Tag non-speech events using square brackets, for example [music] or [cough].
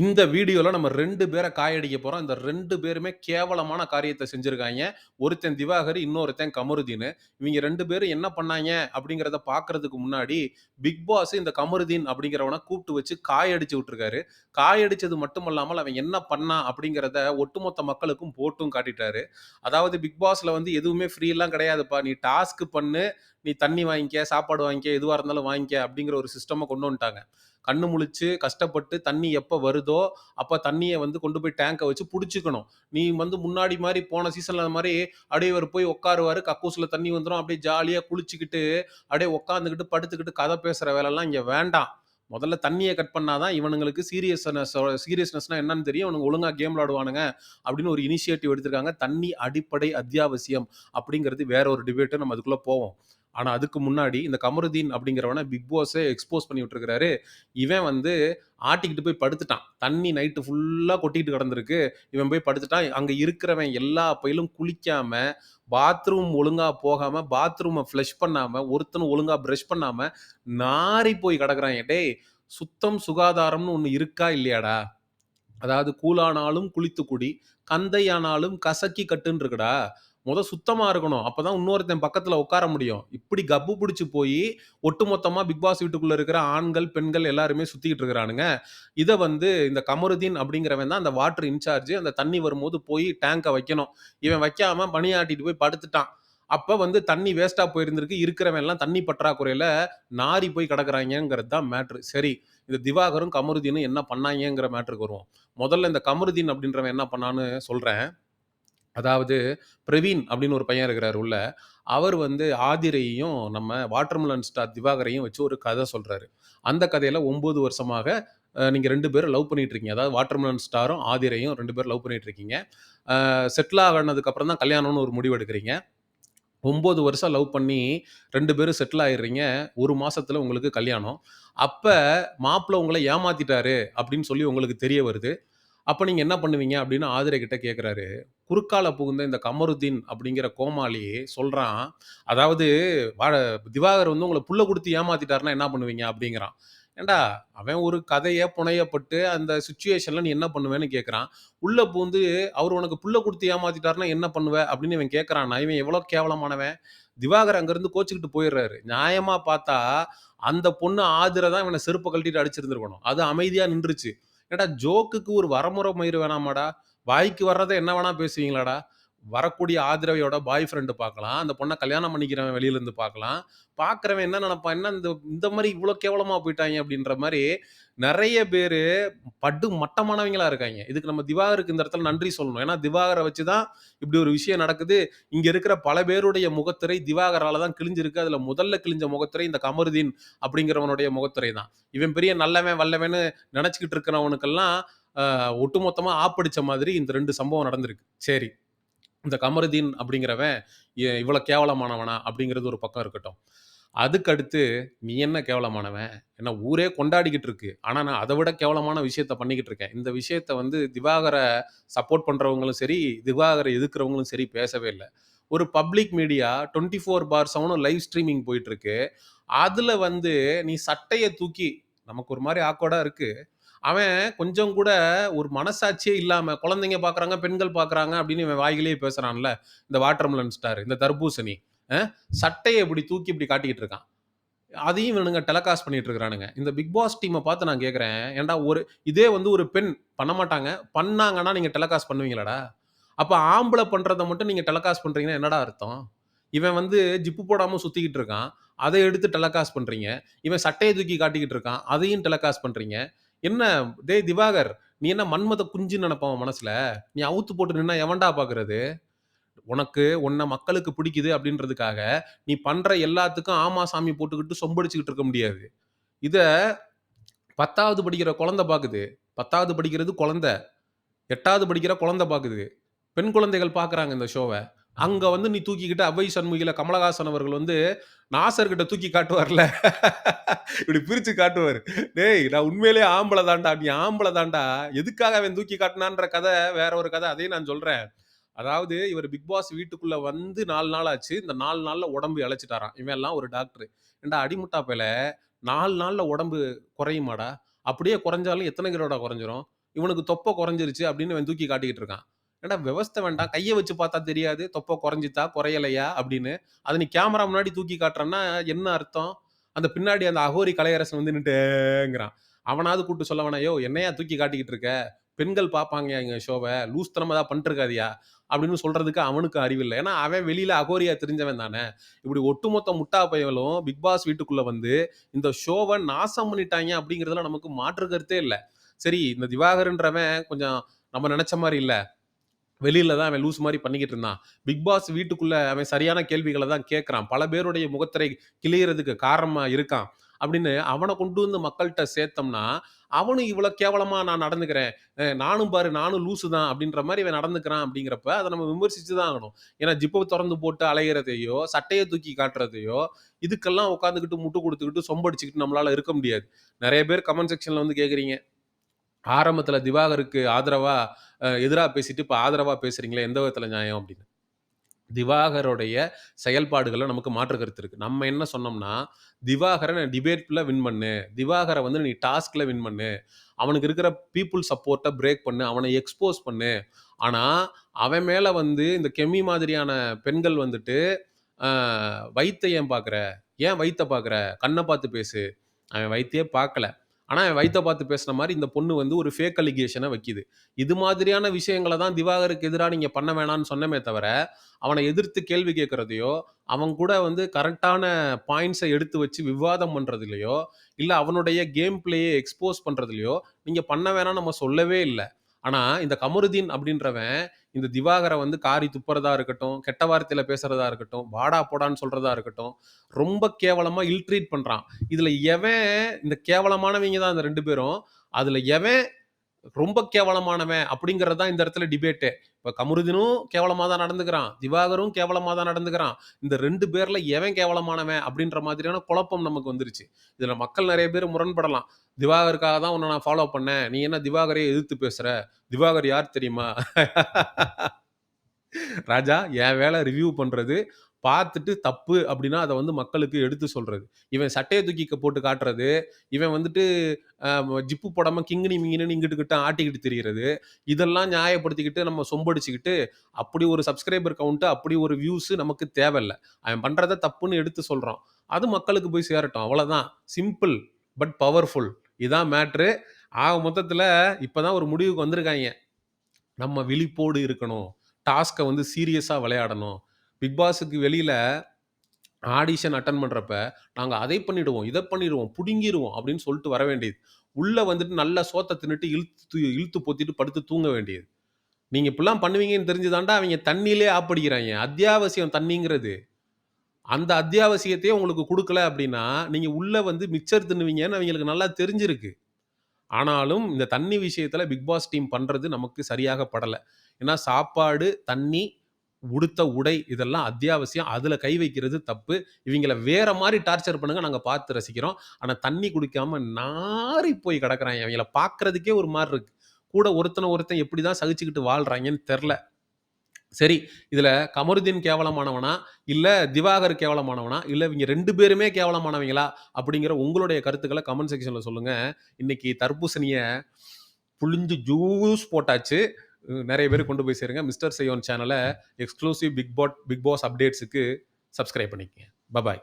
இந்த வீடியோல நம்ம ரெண்டு பேரை காயடிக்க போறோம். இந்த ரெண்டு பேருமே கேவலமான காரியத்தை செஞ்சுருக்காங்க ஒருத்தன் திவாகர், இன்னொருத்தன் கமருதீன் இவங்க ரெண்டு பேரும் என்ன பண்ணாங்க அப்படிங்கிறத பார்க்கறதுக்கு முன்னாடி, பிக் பாஸ் இந்த கமருதீன் அப்படிங்கிறவனை கூப்பிட்டு வச்சு காயடிச்சு விட்டுருக்காரு. காயடிச்சது மட்டும் இல்லாமல் அவன் என்ன பண்ணான் அப்படிங்கிறத ஒட்டுமொத்த மக்களுக்கும் போட்டும் காட்டிட்டாரு. அதாவது பிக் பாஸ்ல வந்து எதுவுமே ஃப்ரீலாம் கிடையாதுப்பா. நீ டாஸ்க் பண்ணு, நீ தண்ணி வாங்கிக்க, சாப்பாடு வாங்கிக்க, எதுவாக இருந்தாலும் வாங்கிக்க அப்படிங்கிற ஒரு சிஸ்டமை கொண்டு வந்துட்டாங்க. கண்ணு முழிச்சு கஷ்டப்பட்டு தண்ணி எப்போ வருதோ, அப்போ தண்ணியை வந்து கொண்டு போய் டேங்கை வச்சு பிடிச்சிக்கணும் நீ வந்து முன்னாடி மாதிரி போன சீசன்ல மாதிரி அப்படியே இவர் போய் உட்காருவாரு, கக்கூசில் தண்ணி வந்துடும் அப்படியே ஜாலியாக குளிச்சுக்கிட்டு, அப்படியே உட்காந்துக்கிட்டு, படுத்துக்கிட்டு கதை பேசுகிற வேலைலாம் இங்கே வேண்டாம். முதல்ல தண்ணியை கட் பண்ணாதான் இவனுங்களுக்கு சீரியஸ்னஸ் சீரியஸ்னஸ்னா என்னன்னு தெரியும். இவனுங்க ஒழுங்காக கேம் விளாடுவானுங்க அப்படின்னு ஒரு இனிஷியேட்டிவ் எடுத்திருக்காங்க. தண்ணி அடிப்படை அத்தியாவசியம் அப்படிங்கிறது வேற ஒரு டிபேட்டு நம்ம அதுக்குள்ளே போவோம். ஆனால் அதுக்கு முன்னாடி இந்த கமருதீன் அப்படிங்கிறவனை பிக் பாஸே எக்ஸ்போஸ் பண்ணி விட்டுருக்காரு. இவன் வந்து ஆட்டிக்கிட்டு போய் படுத்துட்டான். தண்ணி நைட்டு ஃபுல்லாக கொட்டிக்கிட்டு கிடந்திருக்கு. இவன் போய் படுத்துட்டான். அங்கே இருக்கிறவன் எல்லா பயிலும் குளிக்காமல் பாத்ரூம் ஒழுங்காக போகாமல் பாத்ரூமை ஃப்ளஷ் பண்ணாமல் ஒருத்தனும் ஒழுங்காக ப்ரஷ் பண்ணாமல் நாறி போய் கிடக்குறான் டேய்! சுத்தம், சுகாதாரம்னு ஒன்று இருக்கா இல்லையாடா? அதாவது கூழானாலும் குளித்து குடி, கந்தையானாலும் கசக்கி கட்டுன்னு இருக்குடா. முதல் சுத்தமா இருக்கணும். அப்பதான் இன்னொருத்தன் பக்கத்துல உட்கார முடியும். இப்படி கப்பு பிடிச்சி போய் ஒட்டுமொத்தமா பிக் பாஸ் வீட்டுக்குள்ள இருக்கிற ஆண்கள், பெண்கள் எல்லாருமே சுத்திக்கிட்டு இருக்கிறானுங்க. இதை வந்து இந்த கமருதீன் அப்படிங்கிறவன் தான் அந்த வாட்டர் இன்சார்ஜ். அந்த தண்ணி வரும்போது போய் டேங்கை வைக்கணும். இவன் வைக்காம பணியாட்டிட்டு போய் படுத்துட்டான். அப்போ வந்து தண்ணி வேஸ்ட்டாக போயிருந்திருக்கு. இருக்கிறவன் எல்லாம் தண்ணி பற்றாக்குறையில் நாறி போய் கிடக்குறாங்கிறது தான் மேட்ரு. சரி, இந்த திவாகரும், கமருதீனும் என்ன பண்ணாங்கங்கிற மேட்ருக்கு வருவோம். முதல்ல இந்த கமருதீன் அப்படின்றவன் என்ன பண்ணான்னு சொல்கிறேன் அதாவது பிரவீன் அப்படின்னு ஒரு பையன் இருக்கிறாரு உள்ள. அவர் வந்து ஆதிரையும், நம்ம வாட்டர்மெலன் ஸ்டார் திவாகரையும் வச்சு ஒரு கதை சொல்றாரு. அந்த கதையில 9 வருஷமாக அ நீங்க 2 பேரும் லவ் பண்ணிட்டு இருக்கீங்க. அதாவது வாட்டர்மெலன் ஸ்டாரும், ஆதிரையும் 2 பேரும் லவ் பண்ணிட்டு இருக்கீங்க. அ செட்டில் ஆகினதுக்கப்புறம் தான் கல்யாணம்னு ஒரு முடிவு எடுக்கிறீங்க. 9 வருஷம் லவ் பண்ணி 2 பேரும் செட்டில் ஆயிடுறீங்க. 1 மாசத்துல உங்களுக்கு கல்யாணம். அப்ப மாப்பிள உங்கள ஏமாத்திட்டாரு அப்படின்னு சொல்லி உங்களுக்கு தெரிய வருது. அப்ப நீங்க என்ன பண்ணுவீங்க அப்படின்னு ஆதிரை கிட்ட கேட்கிறாரு. குறுக்கால புகுந்த இந்த கமருதீன் அப்படிங்கிற கோமாளி சொல்கிறான் அதாவது வா திவாகர் வந்து உங்களை புள்ள கொடுத்து ஏமாத்திட்டாருன்னா என்ன பண்ணுவீங்க? அப்படிங்கிறான். ஏண்டா அவன் ஒரு கதையை புனையப்பட்டு அந்த சுச்சுவேஷனில் நீ என்ன பண்ணுவேன்னு கேட்குறான் உள்ள புகுந்து அவர் உனக்கு புள்ள கொடுத்து ஏமாத்திட்டாருன்னா என்ன பண்ணுவ? அப்படின்னு இவன் கேட்குறான் இவன் எவ்வளோ கேவலமானவன்? திவாகர் அங்கேருந்து கோச்சிக்கிட்டு போயிடுறாரு. நியாயமாக பார்த்தா, அந்த பொண்ணு ஆதிரை தான் இவனை செருப்பை கழட்டிட்டு அடிச்சிருந்துருக்கணும் அது அமைதியாக நின்றுச்சு. ஏடா ஜோக்குக்கு ஒரு வரமுறை மயிறு வேணாமாடா? வாய்க்கு வர்றதை என்ன வேணா பேசுவீங்களாடா? வரக்கூடிய ஆதரவையோட பாய் ஃப்ரெண்டு பார்க்கலாம். அந்த பொண்ணை கல்யாணம் பண்ணிக்கிறவன் வெளியிலேருந்து பார்க்கலாம். பார்க்குறவன் என்ன நெனைப்பான்? என்ன இந்த இந்த மாதிரி இவ்வளோ கேவலமாக போயிட்டாங்க அப்படின்ற மாதிரி நிறைய பேர் படு மட்டமானவங்களா இருக்காங்க இதுக்கு நம்ம திவாகருக்கு இந்த இடத்துல நன்றி சொல்லணும். ஏன்னா திவாகரை வச்சு தான் இப்படி ஒரு விஷயம் நடக்குது. இங்கே இருக்கிற பல பேருடைய முகத்திரை திவாகரால் தான் கிழிஞ்சிருக்கு. அதில் முதல்ல கிழிஞ்ச முகத்திரை இந்த கமருதீன் அப்படிங்கிறவனுடைய முகத்திரை தான். இவன் பெரிய நல்லவன், வல்லவன்னு நினச்சிக்கிட்டு இருக்கிறவனுக்கெல்லாம் ஒட்டுமொத்தமாக ஒட்டுமொத்தமா ஆப்படிச்ச மாதிரி இந்த ரெண்டு சம்பவம் நடந்திருக்கு. சரி. இந்த கமருதீன் அப்படிங்கிறவன் இவ்வளோ கேவலமானவனா? அப்படிங்கிறது ஒரு பக்கம் இருக்கட்டும். அதுக்கடுத்து நீ என்ன கேவலமானவன்? என்ன ஊரே கொண்டாடிக்கிட்டு இருக்கு. ஆனால் நான் அதை விட கேவலமான விஷயத்த பண்ணிக்கிட்டு இருக்கேன். இந்த விஷயத்த வந்து திவாகரை சப்போர்ட் பண்ணுறவங்களும் சரி, திவாகரை எதுக்குறவங்களும் சரி பேசவே இல்லை ஒரு பப்ளிக் மீடியா 24/7 லைவ் ஸ்ட்ரீமிங் போயிட்டுருக்கு அதில் வந்து நீ சட்டையை தூக்கி நமக்கு ஒரு மாதிரி ஆக்கோடாக இருக்குது அவன் கொஞ்சம் கூட ஒரு மனசாட்சியே இல்லாம குழந்தைங்க பார்க்குறாங்க, பெண்கள் பார்க்குறாங்க அப்படின்னு இவன் வாயிலேயே பேசுறான்ல. இந்த வாட்டர்மலன் ஸ்டார், இந்த தர்பூசணி. சட்டையை இப்படி தூக்கி இப்படி காட்டிக்கிட்டு இருக்கான். அதையும் இவனுங்க டெலகாஸ்ட் பண்ணிட்டு இருக்கிறானுங்க. இந்த பிக் பாஸ் டீமை பார்த்து நான் கேட்குறேன் ஏன்டா ஒரு இதே வந்து ஒரு பெண் பண்ண மாட்டாங்க. பண்ணாங்கன்னா நீங்கள் டெலகாஸ்ட் பண்ணுவீங்களாடா? அப்போ ஆம்பளை பண்ணுறதை மட்டும் நீங்கள் டெலகாஸ்ட் பண்ணுறீங்கன்னா என்னடா அர்த்தம்? இவன் வந்து ஜிப்பு போடாமல் சுற்றிக்கிட்டு இருக்கான். அதை எடுத்து டெலகாஸ்ட் பண்ணுறீங்க இவன் சட்டையை தூக்கி காட்டிக்கிட்டு இருக்கான். அதையும் டெலகாஸ்ட் பண்ணுறீங்க என்ன தே திவாகர், நீ என்ன மன்மத குஞ்சுன்னு நெனப்பா மனசுல? நீ அவுத்து போட்டு நின்னா எவன்டா பார்க்குறது? உனக்கு உன்னை மக்களுக்கு பிடிக்குது அப்படின்றதுக்காக, நீ பண்ற எல்லாத்துக்கும் ஆமா சாமி போட்டுக்கிட்டு சொம்படிச்சுக்கிட்டு இருக்க முடியாது. இத 10வது படிக்கிற குழந்தை பார்க்குது. 10வது படிக்கிறது குழந்தை. எட்டாவது படிக்கிற குழந்தை பார்க்குது. பெண் குழந்தைகள் பார்க்குறாங்க இந்த ஷோவை அங்க வந்து நீ தூக்கிக்கிட்டு அவ்வை சண்முகில கமலஹாசன் அவர்கள் வந்து நாசர்கிட்ட தூக்கி காட்டுவார்ல. இப்படி பிரிச்சு காட்டுவார் "டேய் நான் உண்மையிலேயே ஆம்பளை தாண்டா நீ ஆம்பளை தான்டா. எதுக்காக அவன் தூக்கி காட்டினான்ற கதை வேற ஒரு கதை. அதையும் நான் சொல்றேன்." அதாவது இவர் பிக் பாஸ் வீட்டுக்குள்ள வந்து நாலு நாள் ஆச்சு. இந்த நாலு நாள்ல உடம்பு இழைச்சிட்டாராம் இவன் எல்லாம் ஒரு டாக்டரு. ஏன்டா அடிமுட்டா பயல, 4 நாள்ல உடம்பு குறையுமாடா? அப்படியே குறைஞ்சாலும் எத்தனை கிலோடா குறைஞ்சிரும்? இவனுக்கு தொப்பை குறைஞ்சிருச்சு அப்படின்னு இவன் தூக்கி காட்டிக்கிட்டு இருக்கான் ஏன்டா விவஸ்தை வேண்டாம் கையை வச்சு பார்த்தா தெரியாது தொப்பை குறைஞ்சித்தா குறையலையா அப்படின்னு. அதை நீ கேமரா முன்னாடி தூக்கி காட்டுறன்னா என்ன அர்த்தம்? அந்த பின்னாடி அந்த அகோரி கலையரசன் வந்து நின்றுங்கிறான் அவனாவது கூப்பிட்டு சொல்ல யோ என்னையா தூக்கி காட்டிக்கிட்டு இருக்க? பெண்கள் பார்ப்பாங்க எங்கள் ஷோவை லூஸ்தனமாக தான் பண்ணிருக்காதியா அப்படின்னு சொல்கிறதுக்கு அவனுக்கு அறிவில்லை. ஏன்னா அவன் வெளியில் அகோரியா தெரிஞ்சவன் தானே. இப்படி ஒட்டுமொத்த முட்டா பயலும் பிக் பாஸ் வீட்டுக்குள்ளே வந்து இந்த ஷோவை நாசம் பண்ணிட்டாங்க அப்படிங்கிறதுல நமக்கு மாற்று கருத்தே இல்லை. சரி இந்த திவாகர்ன்றவன் கொஞ்சம் நம்ம நினச்ச மாதிரி இல்லை. வெளியில தான் அவன் லூஸ் மாதிரி பண்ணிக்கிட்டு இருந்தான். பிக் பாஸ் வீட்டுக்குள்ள அவன் சரியான கேள்விகளை தான் கேட்கறான். பல பேருடைய முகத்திரை கிளியறதுக்கு காரணமா இருக்கான் அப்படின்னு அவனை கொண்டு வந்து மக்கள்கிட்ட சேர்த்தோம்னா அவனும் இவ்வளவு கேவலமா நான் நடந்துக்கிறேன். நானும் பாரு நானும் லூசு தான் அப்படின்ற மாதிரி இவன் நடந்துக்கிறான் அப்படிங்கிறப்ப அதை நம்ம விமர்சிச்சு தான் ஆகணும். ஏன்னா ஜிப்பை திறந்து போட்டு அலைகிறதையோ சட்டையை தூக்கி காட்டுறதையோ இதுக்கெல்லாம் உட்காந்துக்கிட்டு முட்டு கொடுத்துக்கிட்டு சொம்படிச்சுக்கிட்டு நம்மளால இருக்க முடியாது. நிறைய பேர் கமெண்ட் செக்ஷன்ல வந்து கேக்குறீங்க. ஆரம்பத்துல திவாகருக்கு ஆதரவா எதிராக எதிரா பேசிட்டு இப்ப ஆதரவா பேசுறீங்களே எந்த விதத்துல நியாயம் அப்படின்னு? திவாகருடைய செயல்பாடுகள்ல நமக்கு மாற்று கருத்து இருக்கு. நம்ம என்ன சொன்னோம்னா திவாகரை டிபேட்ல வின் பண்ணு. திவாகரை வந்து நீ டாஸ்க்ல வின் பண்ணு. அவனுக்கு இருக்கிற பீப்புள் சப்போர்ட்டை பிரேக் பண்ணு. அவனை எக்ஸ்போஸ் பண்ணு. ஆனா அவன் மேல வந்து இந்த கெமி மாதிரியான பெண்கள் வந்துட்டு ஆஹ், ஏன் பார்க்குற ஏன் வயித்தை பார்க்குற கண்ணை பார்த்து பேசு. அவன் வயித்தையே பார்க்கல ஆனால் அவன் வைத்த பார்த்து பேசுன மாதிரி இந்த பொண்ணு வந்து ஒரு ஃபேக் அலிகேஷனை வைக்குது. இது மாதிரியான விஷயங்களை தான் திவாகருக்கு எதிராக நீங்கள் பண்ண வேணாம்னு சொன்னமே தவிர அவனை எதிர்த்து கேள்வி கேட்குறதையோ அவன் கூட வந்து கரெக்டான பாயிண்ட்ஸை எடுத்து வச்சு விவாதம் பண்ணுறதுலையோ இல்லை அவனுடைய கேம் பிளேயை எக்ஸ்போஸ் பண்ணுறதுலையோ நீங்கள் பண்ண வேணாம் நம்ம சொல்லவே இல்லை. ஆனால் இந்த கமருதீன் அப்படின்றவன் இந்த திவாகரை வந்து காரி துப்புறதா இருக்கட்டும் கெட்ட வார்த்தையில பேசுறதா இருக்கட்டும் வாடா போடான்னு சொல்றதா இருக்கட்டும் ரொம்ப கேவலமா இல்ட்ரீட் பண்றான். இதுல எவன் இந்த கேவலமானவங்க தான் இந்த ரெண்டு பேரும். அதுல எவன் ரொம்ப கேவலமானவன் அப்படிங்கிறது தான் இந்த இடத்துல டிபேட்டு இப்போ கமருதினும் கேவலமாக தான் நடந்துக்கிறான். திவாகரும் கேவலமாக தான் நடந்துக்கிறான். இந்த ரெண்டு பேர்ல எவன் கேவலமானவன் அப்படின்ற மாதிரியான குழப்பம் நமக்கு வந்துருச்சு. இதில் மக்கள் நிறைய பேர் முரண்படலாம். திவாகருக்காக தான் உன்னை நான் ஃபாலோ பண்ணேன். நீ என்ன திவாகரையே எதிர்த்து பேசுற? திவாகர் யார் தெரியுமா? [laughs] ராஜா என் வேலை ரிவ்யூ பண்றது பார்த்துட்டு தப்பு அப்படின்னா அதை வந்து மக்களுக்கு எடுத்து சொல்றது. இவன் சட்டையை தூக்கி போட்டு காட்டுறது இவன் வந்துட்டு ஜிப்பு போடாம கிங்கினி மிங்கினு இங்கிட்டு கிட்ட ஆட்டிக்கிட்டு தெரிகிறது இதெல்லாம் நியாயப்படுத்திக்கிட்டு நம்ம சொம்படிச்சுக்கிட்டு அப்படி ஒரு சப்ஸ்கிரைபர் கவுண்ட் அப்படி ஒரு வியூஸ் நமக்கு தேவையில்ல. அவன் பண்றத தப்புன்னு எடுத்து சொல்றான். அது மக்களுக்கு போய் சேரட்டும். அவ்வளவுதான். சிம்பிள் பட் பவர்ஃபுல் இதான் மேட்ரு ஆக மொத்தத்தில் இப்போ தான் ஒரு முடிவுக்கு வந்திருக்காங்க. நம்ம விழிப்போடு இருக்கணும். டாஸ்க்கை வந்து சீரியஸாக விளையாடணும். பிக் பாஸுக்கு வெளியில் ஆடிஷன் அட்டன் பண்ணுறப்ப நாங்கள் அதை பண்ணிடுவோம் இதை பண்ணிடுவோம் பிடுங்கிடுவோம் அப்படின்னு சொல்லிட்டு வர வேண்டியது. உள்ளே வந்துட்டு நல்லா சோத்தை தின்னுட்டு இழுத்து இழுத்து பொத்திட்டு படுத்து தூங்க வேண்டியது. நீங்கள் இப்படிலாம் பண்ணுவீங்கன்னு தெரிஞ்சுதாண்டா அவங்க தண்ணியிலே ஆப்படிக்கிறாங்க. அத்தியாவசியம் தண்ணிங்கிறது. அந்த அத்தியாவசியத்தையே உங்களுக்கு கொடுக்கல அப்படின்னா நீங்கள் உள்ளே வந்து மிக்சர் தின்னுவீங்கன்னு அவங்களுக்கு நல்லா தெரிஞ்சிருக்கு. ஆனாலும் இந்த தண்ணி விஷயத்தில் பிக் பாஸ் டீம் பண்ணுறது நமக்கு சரியாக படலை. ஏன்னா சாப்பாடு தண்ணி உடுத்த உடை இதெல்லாம் அத்தியாவசியம். அதில் கை வைக்கிறது தப்பு. இவங்கள வேற மாதிரி டார்ச்சர் பண்ணுங்க நாங்கள் பார்த்து ரசிக்கிறோம். ஆனால் தண்ணி குடிக்காம நாரி போய் கிடக்குறாங்க அவங்கள பார்க்கறதுக்கே ஒரு மாதிரி இருக்கு. கூட ஒருத்தனை ஒருத்தன் எப்படி தான் சகிச்சுக்கிட்டு வாழ்றாங்கன்னு தெரில. சரி இதில் கமருதீன் கேவலமானவனா? இல்லை திவாகர் கேவலமானவனா? இல்லை இவங்க ரெண்டு பேருமே கேவலமானவங்களா? அப்படிங்கிற உங்களுடைய கருத்துக்களை கமெண்ட் செக்ஷனில் சொல்லுங்கள் இன்னைக்கு தர்பூசணியை புளிஞ்சு ஜூஸ் போட்டாச்சு. நிறைய பேர் கொண்டு போய் சேருங்க. மிஸ்டர் செய்யோன் சேனலை எக்ஸ்க்ளூசிவ் பிக் பாட் பிக் பாஸ் அப்டேட்ஸுக்கு சப்ஸ்கிரைப் பண்ணிக்கங்க. பபாய்